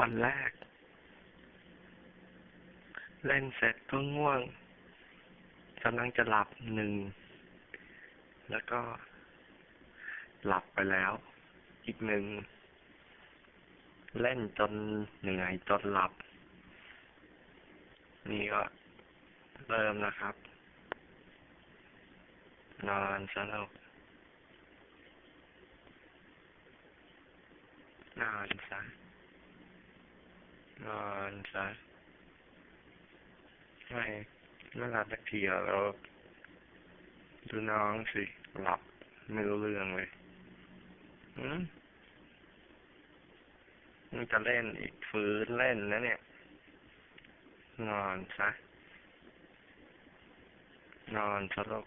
วันแรก เล่นเสร็จก็ง่วงกำลังจะหลับหนึ่ง แล้วก็หลับไปแล้ว อีกหนึ่ง เล่นจนเหนื่อยจนหลับ นี่ก็เริ่มนะครับ นอนสนุกนอนซะ นอนซะไม่ไม่หลับสักทีอะเราดูน้องสิ หลับไม่รู้เรื่องเลยอืมมันจะเล่นอีกฟื้นเล่นนะเนี่ย นอนซะ นอนสลบ